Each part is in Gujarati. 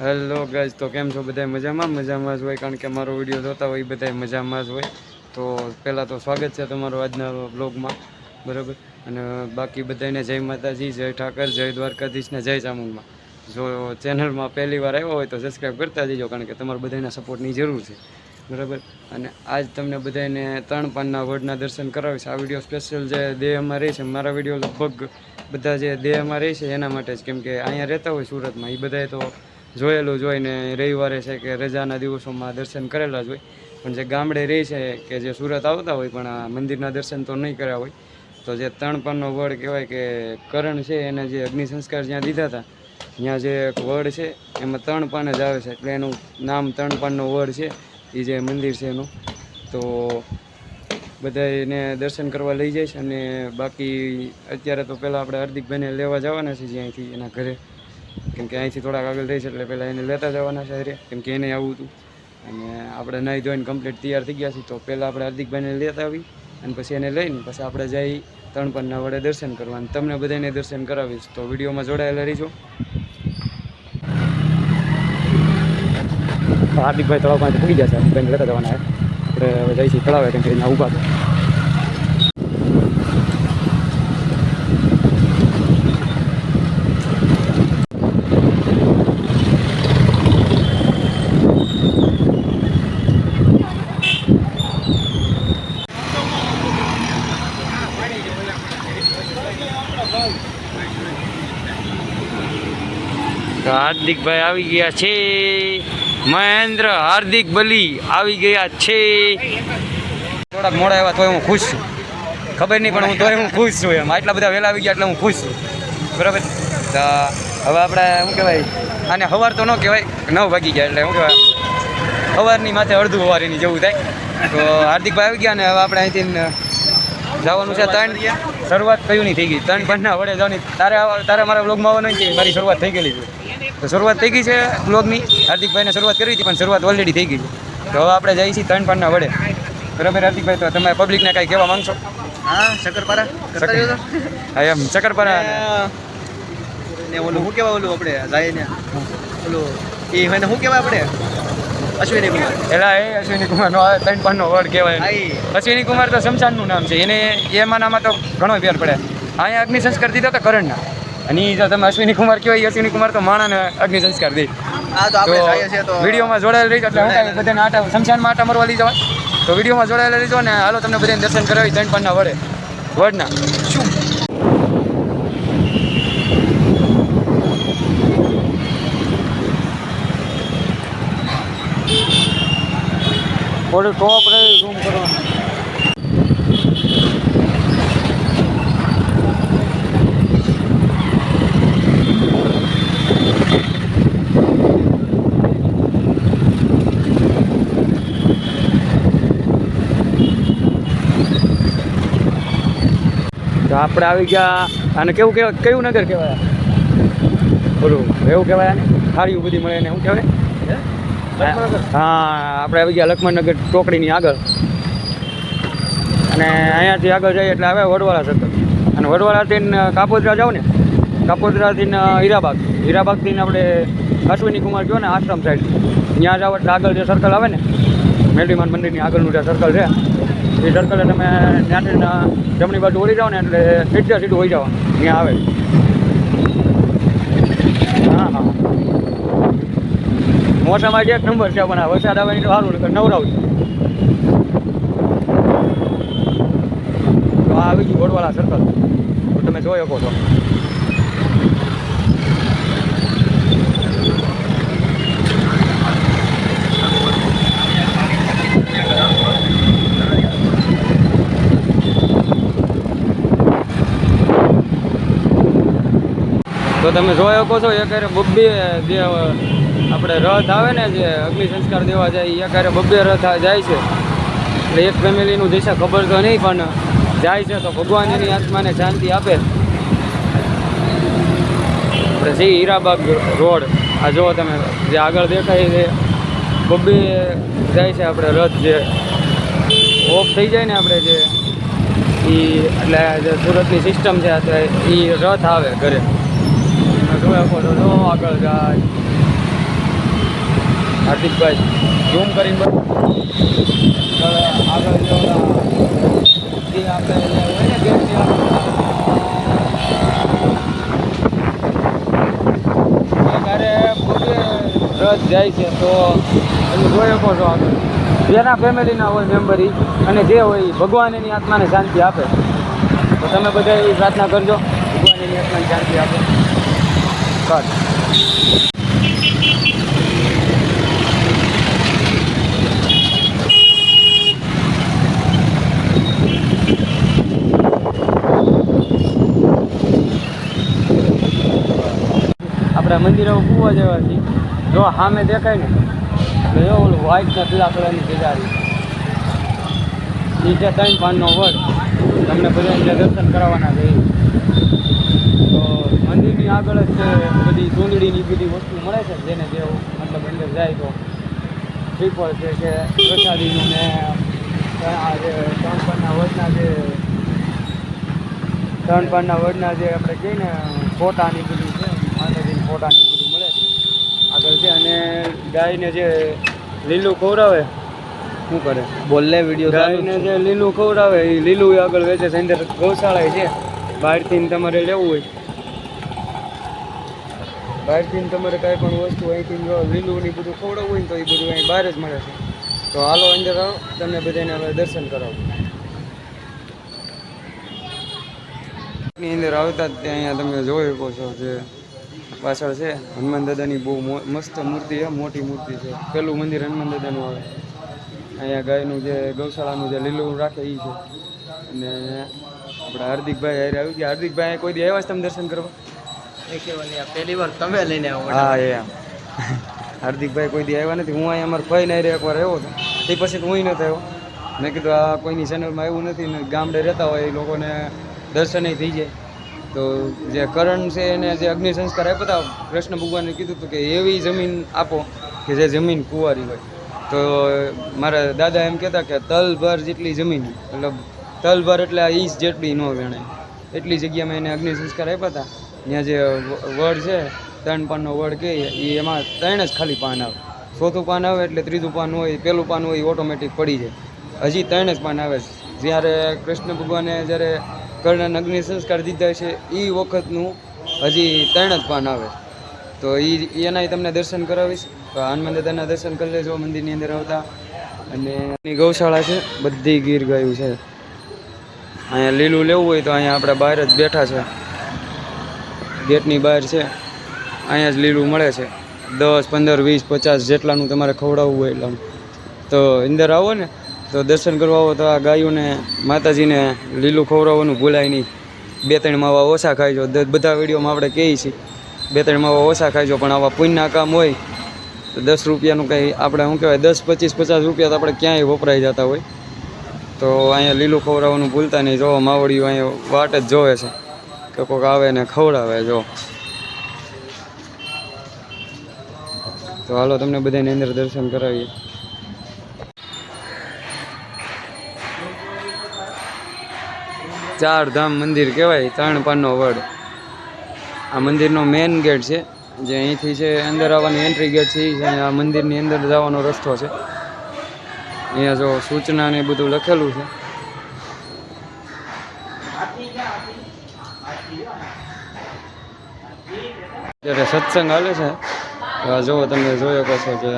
હેલો ગાઈઝ તો કેમ છો? બધા મજામાં? મજામાં જ હોય, કારણ કે મારો વીડિયો જોતા હોય એ બધા મજામાં જ હોય. તો પહેલાં તો સ્વાગત છે તમારું આજના બ્લોગમાં બરાબર? અને બાકી બધાને જય માતાજી, જય ઠાકર, જય દ્વારકાધીશ ને જય ચામુંડમાં. જો ચેનલમાં પહેલી વાર આવ્યો હોય તો સબસ્ક્રાઈબ કરતા જજો, કારણ કે તમારા બધાના સપોર્ટની જરૂર છે. બરાબર? અને આજ તમને બધાને ત્રણ પાનના વડના દર્શન કરાવીશ. આ વીડિયો સ્પેશિયલ જે દેહમાં રહે છે, મારા વીડિયો લગભગ બધા જે દેહમાં રહે છે, એના માટે જ. કેમ કે અહીંયા રહેતા હોય સુરતમાં, એ બધાએ તો જોયેલું જ હોય ને રવિવારે છે કે રજાના દિવસોમાં દર્શન કરેલા જ હોય. પણ જે ગામડે રહે છે કે જે સુરત આવતા હોય પણ આ મંદિરના દર્શન તો નહીં કર્યા હોય, તો જે ત્રણ પરનો વડ કહેવાય કે કરણ છે એને જે અગ્નિ સંસ્કાર જ્યાં દીધા હતા, ત્યાં જે એક વડ છે એમાં ત્રણ પાન જ આવે છે. એટલે એનું નામ ત્રણ પાનનો વડ છે એ જે મંદિર છે એનું. તો બધાને દર્શન કરવા લઈ જઈશ અને બાકી અત્યારે તો પહેલાં આપણે હાર્દિકભાઈને લેવા જવાના છે જ્યાંથી એના ઘરે. કેમ કે અહીંથી થોડાક આગળ રહી છે એટલે પહેલાં એને લેતા જવાના છે અરે કેમ કે એને આવવું હતું. અને આપણે નહીં ધોઈને કમ્પ્લીટ તૈયાર થઈ ગયા છીએ. તો પહેલાં આપણે હાર્દિકભાઈને લેતા આવી અને પછી એને લઈને પછી આપણે જઈ ત્રણ પન્ના વડે દર્શન કરવા અને તમને બધાને દર્શન કરાવીશ. તો વિડીયોમાં જોડાયેલા રહીજો. હાર્દિકભાઈ તળાવ પાસે ગયા છે. હાર્દિકભાઈને લેતા જવાના આપણે જઈશું તળાવે કેમ કે અહીંયા ઊભા છે. તો હાર્દિકભાઈ આવી ગયા છે. મહેન્દ્ર, હાર્દિક, બલી આવી ગયા છે. થોડાક મોડા આવ્યા તોય હું ખુશ છું. ખબર નહીં, પણ હું તોય હું ખુશ છું એમ. આટલા બધા વહેલા આવી ગયા એટલે હું ખુશ છું. બરાબર? તો હવે આપણે, શું કહેવાય? આને સવાર તો ન કહેવાય, નવ વાગી ગયા એટલે શું કહેવાય? સવારની માથે અડધું સવારીની જેવું થાય. તો હાર્દિકભાઈ આવી ગયા ને હવે આપણે અહીંથી જવાનું છે ત્રણ. શરૂઆત કયું નહીં થઈ ગઈ? ત્રણ પંચના વડે જવાની. તારે તારે મારા બ્લોગમાં આવવાનું મારી શરૂઆત થઈ ગયેલી છે? તો શરૂઆત થઈ ગઈ છે બ્લોગની હાર્દિકભાઈને શરૂઆત કરી હતી પણ શરૂઆત ઓલરેડી થઈ ગઈ છે. તો હવે આપણે જઈએ છીએ ત્રણ પાનના વડે. બરાબર હાર્દિકભાઈ તો તમે પબ્લિકને કાંઈ કહેવા માંગશો? હા શક્કરપારા. હા એમ ચક્કરપારા ને? ઓલું શું કહેવાય ઓલું આપણે જાયને ઓલું એ મને શું કહેવાય આપણે? અશ્વિની કુમાર. એલા એ અશ્વિની કુમારનો આ ત્રણ પાનનો વર્ડ કહેવાય અશ્વિની કુમાર તો શમશાનનું નામ છે. એને એમાં નામાં તો ઘણો ફેર પડે. અહીંયા અગ્નિ સંસ્કાર દીધો તો કરણના. અને જો તમે અશ્વિની કુમાર કહેવાય અશ્વિની કુમાર તો માણાને અગ્નિ સંસ્કાર દે. વિડીયોમાં જોડાયેલ રહીજો એટલે હું બધાને આટા શમશાનમાં આટા મરવા લઈ જવા તો વિડીયોમાં જોડાયેલા રહીજો ને હાલો તમને બધાને દર્શન કરાવી ત્રણ પાનના વડે. વડના. શું? થોડું ટોપ રહી રૂમ કરવાનું તો આપણે આવી ગયા અને કેવું કહેવાય, કયું નગર કહેવાય? બોલું એવું કહેવાય ને થાળીઓ બધી મળે ને, શું કહેવાય? હા, આપણે આવી ગયા લક્ષ્મણનગર ચોકડીની આગળ. અને અહીંયાથી આગળ જઈએ એટલે આવે વડવાળા સર્કલ અને વડવાળાથી કાપોદરા જાઓ ને, કાપોદરાથી હીરાબાગ. હીરાબાગથી આપણે અશ્વિની કુમાર કહો ને આશ્રમ સાઈડ ત્યાં જાઓ એટલે આગળ જે સર્કલ આવે ને, મેલડીમાન મંદિરની આગળનું જે સર્કલ છે એ સર્કલે તમે ત્યાંથી જમણી બાજુ ઓળી જાઓ ને એટલે સીધે સીધું હોઈ જાઓ ત્યાં આવે. હા હા. મોસામાં જે એક નંબર છે પણ વરસાદ આવે એટલે સારું નવરાવ છે. તો આ આવી ગયું વડવાળા સર્કલ તો તમે જોઈ શકો છો. તમે જોઈ શકો છો હારે બબ્બે જે આપણે રથ આવે ને જે અગ્નિ સંસ્કાર દેવા જાય એ એક બબ્બે રથ જાય છે. એટલે એક ફેમિલીનું દિશા ખબર તો નહીં, પણ જાય છે તો ભગવાન એની આત્માને શાંતિ આપે. આપણે હીરાબાગ રોડ. આ જુઓ તમે, જે આગળ દેખાય છે, બબ્બે જાય છે આપણે રથ જે ઓફ થઈ જાય ને આપણે જે એ એટલે જે સુરતની સિસ્ટમ છે એ રથ આવે ઘરે. જોઈ શકો છો જો આગળ જાય હાર્દિકભાઈ ઝૂમ કરીને. આગળ જે જે આપણે હોય ને રથ જાય છે તો તમે જોઈ શકો છો આગળ જેના ફેમિલીના હોય મેમ્બર અને જે હોય ભગવાન એની આત્માને શાંતિ આપે તો તમે બધા એ પ્રાર્થના કરજો ભગવાન એની આત્માને શાંતિ આપે બસ આપણા મંદિરો કૂવા જેવા છે જો સામે દેખાય ને, તો જો ઓલું વ્હાઈટ ને પીળા કલરની એ છે ત્રણ પાનનો વડ. તમને બધાને દર્શન કરાવવાના છે. મંદિરની આગળ જ બધી ચૂંદડીની બધી વસ્તુ મળે છે જેને જે મતલબ અંદર જાય તો. શ્રીફળ છે કે પ્રસાદીનું ને આ જે ત્રણ પાનના વડના જે ત્રણ પાનના વડના જે આપણે કહીએ ને ફોટાની બધું છે માતાજીની ફોટાની બધું મળે છે. આગળ છે અને ગાયને જે લીલું ખવડાવે શું કરે? બોલે વીડિયો ગાયને જે લીલું ખવડાવે એ લીલું આગળ વેચે છે. અંદર ગૌશાળા છે. બહારથી તમારે લેવું હોય. બહારથી તમારે કાંઈ પણ વસ્તુ અહીંથી લીલું ને બધું ખવડાવવું હોય ને તો એ બધું અહીં બહાર જ મળે છે. તો હાલો, અંદર આવો. તમને બધાને હવે દર્શન કરાવો. ની અંદર આવતા જ અહીંયા તમે જોઈ શકો છો જે પાછળ છે. હનુમાન દાદાની બહુ મસ્ત મૂર્તિ છે, મોટી મૂર્તિ છે. પેલું મંદિર હનુમાન દાદાનું આવે. અહીંયા ગાયનું જે ગૌશાળાનું જે લીલું રાખે એ છે. અને આપણે હાર્દિકભાઈ હારે આવી ગયા. હાર્દિકભાઈ, કોઈ દી આવ્યા તમે દર્શન કરવા? પહેલી વાર તમે લઈને આવો હા, એ હાર્દિકભાઈ કોઈ દી આવ્યા નથી. હું અહીંયા અમારા નહીં એક એકવાર આવ્યો હતો. તે પછી હું નથી આવ્યો. મેં કીધું, આ કોઈની ચેનલમાં આવ્યું નથી ને ગામડે રહેતા હોય એ લોકોને દર્શનય થઈ જાય. તો જે કરણ છે એને જે અગ્નિ સંસ્કાર આપ્યા હતા, કૃષ્ણ ભગવાને કીધું હતું કે એવી જમીન આપો કે જે જમીન કુંવારી હોય. તો મારા દાદા એમ કહેતા કે તલભર જેટલી જમીન, મતલબ તલભર એટલે આ ઈસ જેટલી ન ગણાય એટલી જગ્યામાં એને અગ્નિ સંસ્કાર આપ્યા હતા. ત્યાં જે વડ છે, ત્રણ પાનનો વડ કહે એ એમાં ત્રણ જ ખાલી પાન આવે. ચોથું પાન આવે એટલે ત્રીજું પાન હોય, પેલું પાન હોય ઓટોમેટિક પડી જાય. હજી ત્રણ જ પાન આવે જ્યારે કૃષ્ણ ભગવાને જ્યારે કર્ણન અગ્નિ સંસ્કાર દીધા છે એ વખતનું હજી ત્રણ જ પાન આવે. તો એ એના તમને દર્શન કરાવીશ. તો હનુમાન દાદાના દર્શન કરી લેજો મંદિરની અંદર આવતા. અને એની ગૌશાળા છે, બધી ગીર ગાયું છે. અહીંયા લીલું લેવું હોય તો અહીંયા આપણે બહાર જ બેઠા છે. ગેટની બહાર છે. અહીંયા જ લીલું મળે છે. દસ, પંદર, વીસ, પચાસ જેટલાનું તમારે ખવડાવવું હોય એટલાનું તો અંદર આવો ને, તો દર્શન કરવા આવો તો આ ગાયોને, માતાજીને લીલું ખવડાવવાનું ભૂલાય નહીં. બે, ત્રણ માવા ઓછા ખાઈજો. બધા વિડીયોમાં આપણે કહીએ છીએ. બે, ત્રણ માવા ઓછા ખાઈજો, પણ આવા પુણ્યના કામ હોય, તો દસ રૂપિયાનું કંઈ આપણે શું કહેવાય, દસ, પચીસ, પચાસ રૂપિયા તો આપણે ક્યાંય વપરાઈ જતા હોય. તો અહીંયા લીલું ખવડાવવાનું ભૂલતા નહીં. જો માવડીઓ અહીંયા વાટ જ જોવે છે. કે કોઈક આવે ને ખવડાવે જો. તો હાલો તમને બધાની અંદર દર્શન કરાવીએ. ચાર ધામ મંદિર કહેવાય ત્રણ પાનનો વડ. આ મંદિરનો મેઇન ગેટ છે, જે અહીંથી છે, અંદર આવવાની એન્ટ્રી ગેટ છે અને આ મંદિરની અંદર જવાનો રસ્તો છે. અહીંયા જો સૂચના ને બધું લખેલું છે. જ્યારે સત્સંગ હાલે છે. આ જુઓ તમે જોયો કશો કે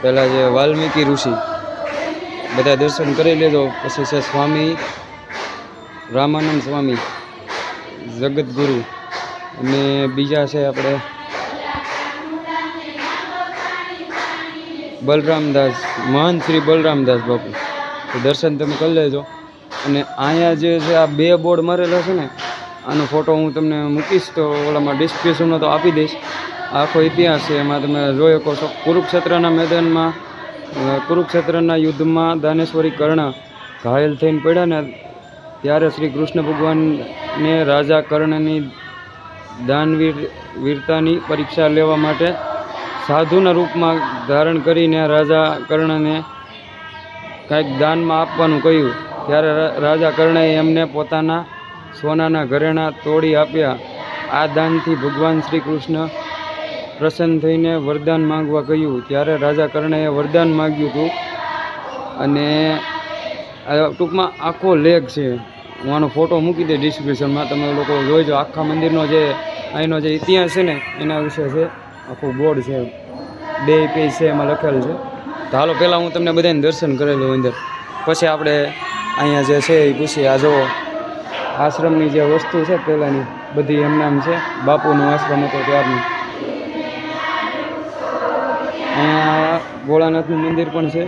પહેલાં જે વાલ્મીકી ઋષિ, બધા દર્શન કરી લેજો. પછી છે સ્વામી રામાનંદ સ્વામી જગતગુરુ અને બીજા છે આપણે બલરામદાસ, મહાન શ્રી બલરામદાસ બાપુ. દર્શન તમે કરી લેજો. અને અહીંયા જે છે આ બે બોર્ડ મારેલા છે ને આનો ફોટો હું તમને મૂકીશ તો ઓલામાં ડિસ્ક્રિપ્શનમાં તો આપી દઈશ. આખો ઇતિહાસ છે એમાં તમે જોઈ શકો છો. કુરુક્ષેત્રના મેદાનમાં કુરુક્ષેત્રના યુદ્ધમાં દાનેશ્વરી કર્ણ ઘાયલ થઈને પડ્યા ને ત્યારે શ્રી કૃષ્ણ ભગવાનને રાજા કર્ણની દાનવીર વીરતાની પરીક્ષા લેવા માટે સાધુના રૂપમાં ધારણ કરીને રાજા કર્ણને કાંઈક દાનમાં આપવાનું કહ્યું. ત્યારે રાજા કર્ણએ એમને પોતાના સોનાના ઘરેણાં તોડી આપ્યા. આ દાનથી ભગવાન શ્રી કૃષ્ણ પ્રસન્ન થઈને વરદાન માંગવા કહ્યું ત્યારે રાજા કર્ણએ વરદાન માગ્યું હતું. અને ટૂંકમાં આખો લેખ છે. હું આનો ફોટો મૂકી દે ડિસ્ક્રિપ્શનમાં તમે લોકો જોઈજો આખા મંદિરનો જે, અહીંનો જે ઇતિહાસ છે ને, એના વિશે છે. આખું બોર્ડ છે. બે પેજ છે એમાં લખેલ છે. તો હાલો, પહેલાં હું તમને બધાને દર્શન કરેલું અંદર. પછી આપણે અહીંયા જે છે એ પૂછીએ. આ જુઓ. આશ્રમની જે વસ્તુ છે પહેલાંની બધી એમ નામ છે બાપુનો આશ્રમ હતો ત્યારનું. અહીંયા ભોળાનાથનું મંદિર પણ છે.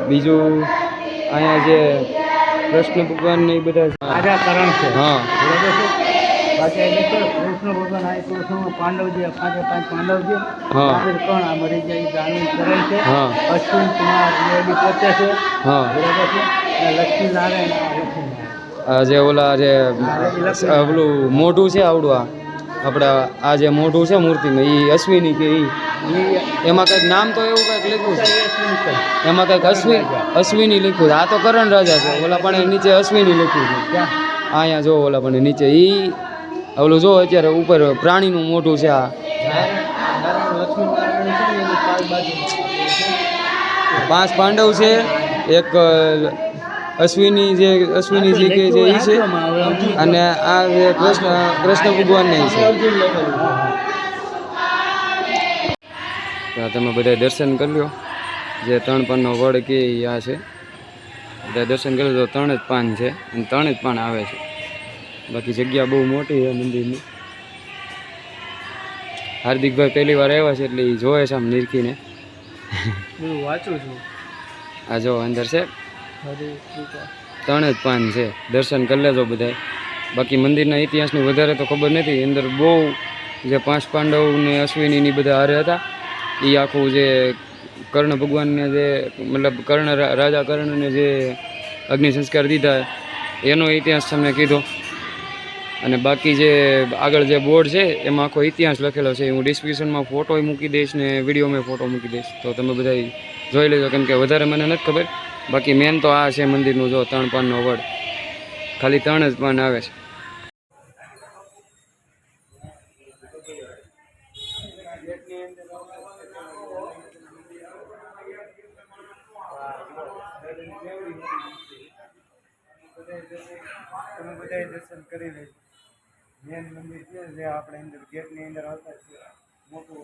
બીજું અહીંયા જે કૃષ્ણ ભગવાન ને એ બધા રાજા કરણ છે. હા. બરાબર છે પાછા એટલે કે કૃષ્ણ ભગવાન આ કૃષ્ણ પાંડવજી પાંચે પાંચ પાંડવજી. હા. કોણ? આ મરી જાય કરણ છે. હા. અશ્વિન કુમાર પોતે છે. હા. બરાબર છે. લક્ષ્મી નારાયણ જે ઓલા જે ઓલું મોઢું છે આવડું આ આપણા આ જે મોઢું છે મૂર્તિમાં એ અશ્વિની કે એ એમાં કંઈક નામ તો એવું કંઈક લખ્યું છે? એમાં કંઈક અશ્વિન અશ્વિની લખ્યું છે. આ તો કરણ રાજા છે, ઓલા પણ નીચે અશ્વિની લખ્યું છે. અહીંયા જો ઓલા પણ નીચે એ ઓલું જો અત્યારે ઉપર પ્રાણીનું મોઢું છે આ. પાંચ પાંડવ છે, એક અશ્વિની જે અશ્વિનીજી કે જે એ છે અને આ જે કૃષ્ણ કૃષ્ણ ભગવાનને છે. તમે બધા દર્શન કરી લો જે ત્રણ પાનનો વડ કે આ છે. બધા દર્શન કરી લો તો ત્રણ જ પાન છે અને ત્રણ જ પાન આવે છે. બાકી જગ્યા બહુ મોટી છે મંદિરની. હાર્દિકભાઈ પહેલી વાર આવ્યા છે એટલે એ જોવે છે આમ નિરખીને. વાંચું છું. આ જો અંદર છે. કૃપા ત્રણ જ પાન છે. દર્શન કરી લેજો બધા બાકી મંદિરના ઇતિહાસની વધારે તો ખબર નથી. અંદર બહુ જે પાંચ પાંડવ ને અશ્વિની બધા હારે હતા. એ આખું જે કર્ણ ભગવાનને જે મતલબ કર્ણ રાજા કર્ણને જે અગ્નિ સંસ્કાર દીધા, એનો ઇતિહાસ તમને કીધો. અને બાકી જે આગળ જે બોર્ડ છે, એમાં આખો ઇતિહાસ લખેલો છે. હું ડિસ્ક્રિપ્શનમાં ફોટો મૂકી દઈશ ને વિડીયોમાં ફોટો મૂકી દઈશ. તો તમે બધા જોઈ લેજો. કેમ કે વધારે મને નથી ખબર. બાકી મેન તો આ છે મંદિરનું, જો ત્રણ પાનનો વડ. ખાલી ત્રણ જ પાન આવે છે. તમે બધા દર્શન કરી લેજો. મેન મંદિર આપણે અંદર ગેટની અંદર મોટું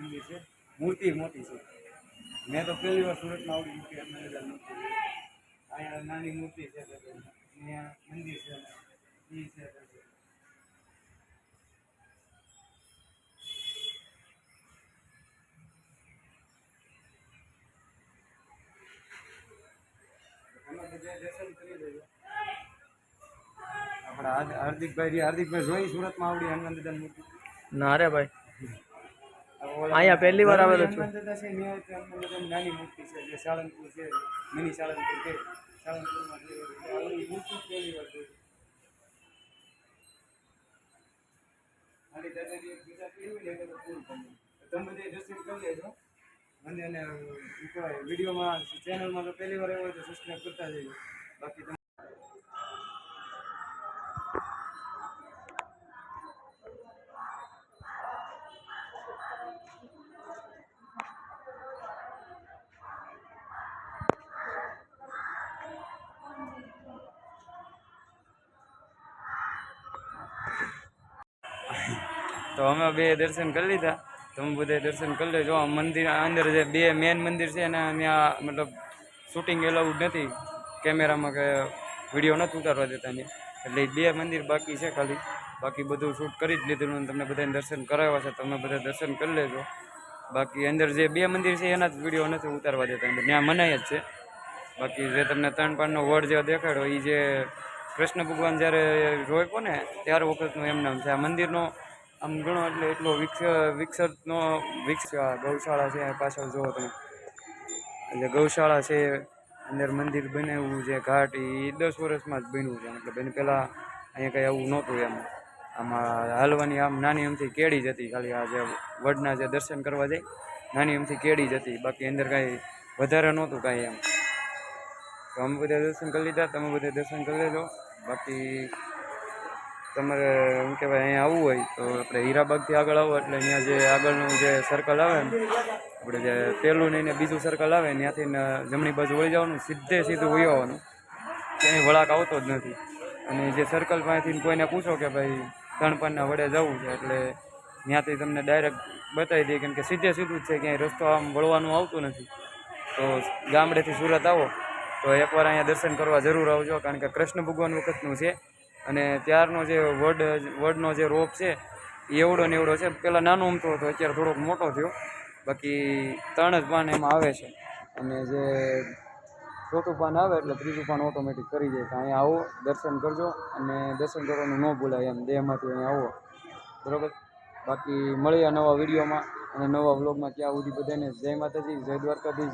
મંદિર છે, મૂર્તિ મોટી છે. મેં તો પહેલી વાર સુરતમાં આવડી મૂર્તિ અમે બધા મૂર્તિ જોઈ. અહીંયા નાની મૂર્તિ છે તો અહીંયા મંદિર છે ઈ છે તો છે. તમે બધા દર્શન કરી લેજો આપણા હાર્દ- હાર્દિકભાઈ હાર્દિકભાઈ જોઈ સુરતમાં આવડી હનુમાન દાદાની મૂર્તિ ના રે ભાઈ અહીંયા પહેલી વાર આવેલો છું. નાની મૂર્તિ છે, જે સાળંગપુર છે, મિની સાળંગપુર છે. તમે વિડીયોમાં ચેનલમાં તો પહેલી વાર આવ્યો હોય તો સબસ્ક્રાઈબ કરતા જઈએ બાકી તો અમે બે દર્શન કરી લીધા. તો અમે બધા દર્શન કરી લેજો આ મંદિર અંદર જે બે મેન મંદિર છે અને ત્યાં મતલબ શૂટિંગ એલાઉડ નથી. કેમેરામાં કે વીડિયો નથી ઉતારવા દેતા ને એટલે બે મંદિર બાકી છે ખાલી. બાકી બધું શૂટ કરી જ લીધેલું અને તમને બધાને દર્શન કરાવ્યા છે. તમે બધા દર્શન કરી લેજો. બાકી અંદર જે બે મંદિર છે એના જ વીડિયો નથી ઉતારવા દેતા. ત્યાં મનાય જ છે. બાકી જે તમને ત્રણ પાનનો વડ જે દેખાડ્યો એ જે કૃષ્ણ ભગવાન જ્યારે રોપ્યો ને, ત્યાર વખતનું એમ નામ છે. આ મંદિરનો આમ ગણો એટલે એટલો વિકસ વિકસતનો વિકસ ગૌશાળા છે પાછળ જુઓ તમે. એટલે ગૌશાળા છે, અંદર મંદિર બનાવ્યું છે, ઘાટ, એ દસ વર્ષમાં જ બન્યું છે. મતલબ એને પહેલાં અહીંયા કંઈ આવું નહોતું એમ. આમાં હાલવાની આમ નાની અમથી કેડી જ હતી. ખાલી આ જે વડના જે દર્શન કરવા જાય, નાની અમથી કેડી જ હતી. બાકી અંદર કાંઈ વધારે નહોતું કાંઈ એમ. તો અમે બધા દર્શન કરી લીધા. તમે બધા દર્શન કરી લેજો. બાકી તમારે શું કહેવાય, અહીંયા આવવું હોય તો આપણે હીરાબાગથી આગળ આવો. એટલે અહીંયા જે આગળનું જે સર્કલ આવે ને, આપણે જે પહેલું ને બીજું સર્કલ આવે, ત્યાંથી જમણી બાજુ વળી જવાનું, સીધે સીધું વહી આવવાનું. ક્યાંય વળાક આવતો જ નથી. અને જે સર્કલ પાસેથી કોઈને પૂછો કે ભાઈ, તણપણના વડે જવું છે, એટલે ત્યાંથી તમને ડાયરેક્ટ બતાવી દઈએ કેમ કે સીધે સીધું જ છે, ક્યાંય રસ્તો આમ વળવાનું આવતું નથી. તો ગામડેથી સુરત આવો, તો એકવાર અહીંયા દર્શન કરવા જરૂર આવજો, કારણ કે કૃષ્ણ ભગવાન વખતનું છે. અને ત્યારનો જે વડ, વડનો જે રોપ છે, એ એવડો ને એવડો છે. પહેલાં નાનો ઉમતો હતો, અત્યારે થોડોક મોટો થયો. બાકી ત્રણ જ પાન એમાં આવે છે. અને જે ચોથું પાન આવે એટલે ત્રીજું પાન ઓટોમેટિક કરી દે તો અહીંયા આવો, દર્શન કરજો અને દર્શન કરવાનું ન ભૂલાય એમ, દેહમાંથી અહીંયા આવો. બરાબર? બાકી મળીએ નવા વિડીયોમાં અને નવા વ્લોગમાં. ત્યાં સુધી બધાને જય માતાજી, જય દ્વારકાધીશ.